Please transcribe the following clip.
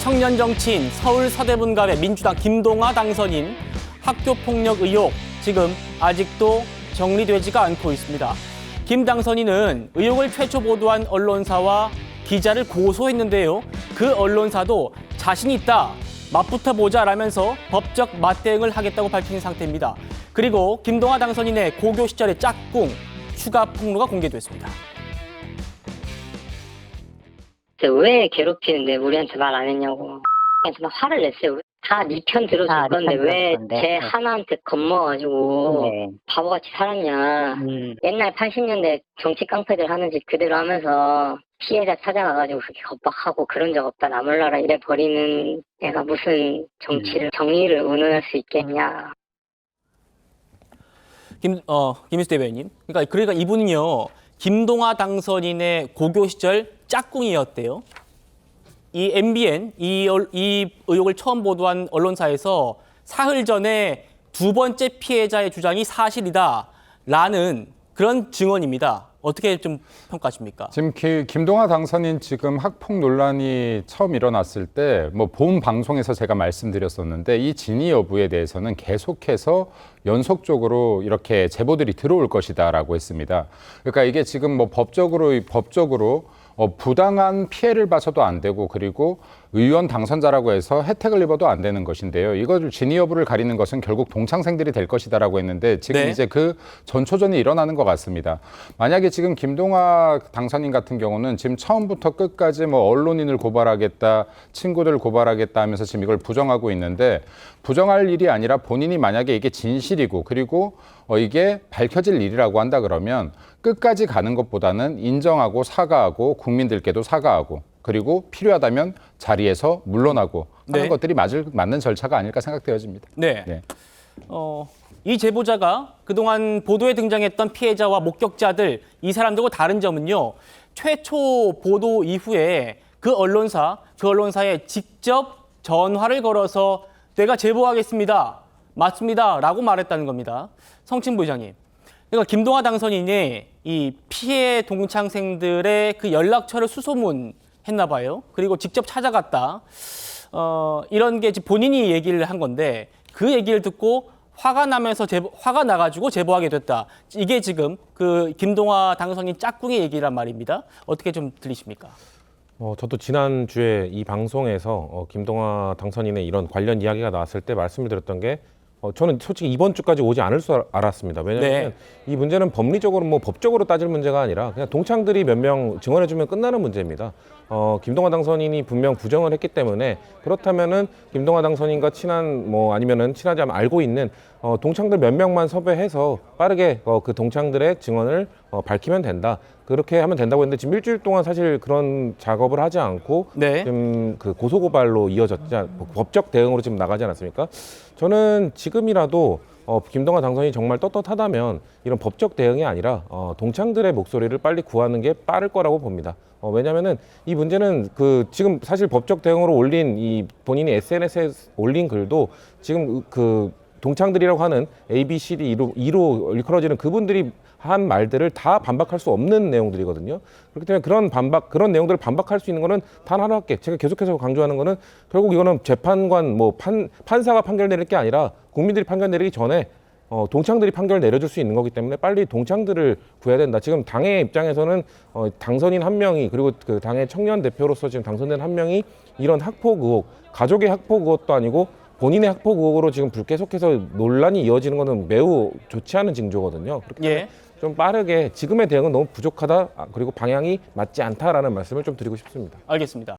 청년 정치인 서울 서대문갑의 민주당 김동아 당선인 학교 폭력 의혹 지금 아직도 정리되지가 않고 있습니다. 김 당선인은 의혹을 최초 보도한 언론사와 기자를 고소했는데요. 그 언론사도 자신 있다. 맞붙어 보자라면서 법적 맞대응을 하겠다고 밝힌 상태입니다. 그리고 김동아 당선인의 고교 시절의 짝꿍 추가 폭로가 공개됐습니다. 왜 괴롭히는데 우리한테 말 안 했냐고. 한테 막 화를 냈어요. 다 네 편 들어줄 다 건데 왜. 제 네. 하나한테 겁먹어가지고 네. 바보같이 살았냐. 음. 옛날 80년대 정치 깡패들 하는 짓 그대로 하면서 피해자 찾아가가지고 그렇게 겁박하고 그런 적 없다. 나 몰라라 이래 버리는 애가 무슨 정치를 음. 정의를 운운할 수 있겠냐. 김, 어, 김일수 대변인. 그러니까, 그러니까 이분은요, 김동아 당선인의 고교 시절 짝꿍이었대요. 이 MBN, 이, 얼- 이 의혹을 처음 보도한 언론사에서 사흘 전에 두 번째 피해자의 주장이 사실이다. 라는 그런 증언입니다. 어떻게 좀 평가하십니까? 지금 기- 김동아 당선인 지금 학폭 논란이 처음 일어났을 때 뭐 본 방송에서 제가 말씀드렸었는데 이 진위 여부에 대해서는 계속해서 연속적으로 이렇게 제보들이 들어올 것이다라고 했습니다. 그러니까 이게 지금 뭐 법적으로 법적으로 어, 부당한 피해를 봐서도 안 되고 그리고 의원 당선자라고 해서 혜택을 입어도 안 되는 것인데요. 이것을 진위 여부를 가리는 것은 결국 동창생들이 될 것이다라고 했는데 지금 네. 이제 그 전초전이 일어나는 것 같습니다. 만약에 지금 김동아 당선인 같은 경우는 지금 처음부터 끝까지 뭐 언론인을 고발하겠다, 친구들 고발하겠다 하면서 지금 이걸 부정하고 있는데 부정할 일이 아니라 본인이 만약에 이게 진실이고 그리고 어, 이게 밝혀질 일이라고 한다 그러면 끝까지 가는 것보다는 인정하고 사과하고 국민들께도 사과하고 그리고 필요하다면 자리에서 물러나고 하는 네. 것들이 맞을, 맞는 절차가 아닐까 생각되어집니다. 네. 네. 어, 이 제보자가 그동안 보도에 등장했던 피해자와 목격자들 이 사람들과 다른 점은요. 최초 보도 이후에 그 언론사, 그 언론사에 직접 전화를 걸어서 내가 제보하겠습니다. 맞습니다. 라고 말했다는 겁니다. 성친 부장님. 그러니까 김동아 당선인이 이 피해 동창생들의 그 연락처를 수소문 했나 봐요. 그리고 직접 찾아갔다. 어, 이런 게 본인이 얘기를 한 건데 그 얘기를 듣고 화가 나면서 제보, 화가 나가지고 제보하게 됐다. 이게 지금 그 김동아 당선인 짝꿍의 얘기란 말입니다. 어떻게 좀 들리십니까? 어, 저도 지난 주에 이 방송에서 어, 김동아 당선인의 이런 관련 이야기가 나왔을 때 말씀을 드렸던 게 어, 저는 솔직히 이번 주까지 오지 않을 줄 알았습니다. 왜냐하면 네. 이 문제는 법리적으로 뭐 법적으로 따질 문제가 아니라 그냥 동창들이 몇 명 증언해주면 끝나는 문제입니다. 어, 김동아 당선인이 분명 부정을 했기 때문에 그렇다면은 김동아 당선인과 친한 뭐 아니면은 친하지 않으면 알고 있는 어, 동창들 몇 명만 섭외해서 빠르게 어, 그 동창들의 증언을 어, 밝히면 된다. 그렇게 하면 된다고 했는데 지금 일주일 동안 사실 그런 작업을 하지 않고 네. 지금 그 고소고발로 이어졌지 않, 법적 대응으로 지금 나가지 않았습니까? 저는 지금이라도 어, 김동완 당선이 정말 떳떳하다면 이런 법적 대응이 아니라 어, 동창들의 목소리를 빨리 구하는 게 빠를 거라고 봅니다. 어, 왜냐면은 이 문제는 그 지금 사실 법적 대응으로 올린 이 본인이 SNS에 올린 글도 지금 그 동창들이라고 하는 A, B, C, D 2로, 2로 일컬어지는 그분들이 한 말들을 다 반박할 수 없는 내용들이거든요. 그렇기 때문에 그런 반박, 그런 내용들을 반박할 수 있는 거는 단 하나밖에. 제가 계속해서 강조하는 거는 결국 이거는 재판관, 뭐 판, 판사가 판결 내릴 게 아니라 국민들이 판결 내리기 전에 어, 동창들이 판결 내려줄 수 있는 거기 때문에 빨리 동창들을 구해야 된다. 지금 당의 입장에서는 어, 당선인 한 명이 그리고 그 당의 청년 대표로서 지금 당선된 한 명이 이런 학폭 의혹, 가족의 학폭 의혹도 아니고 본인의 학폭 의혹으로 지금 불 계속해서 논란이 이어지는 것은 매우 좋지 않은 징조거든요. 그렇기 때문에 예. 좀 빠르게 지금의 대응은 너무 부족하다 아, 그리고 방향이 맞지 않다라는 말씀을 좀 드리고 싶습니다. 알겠습니다.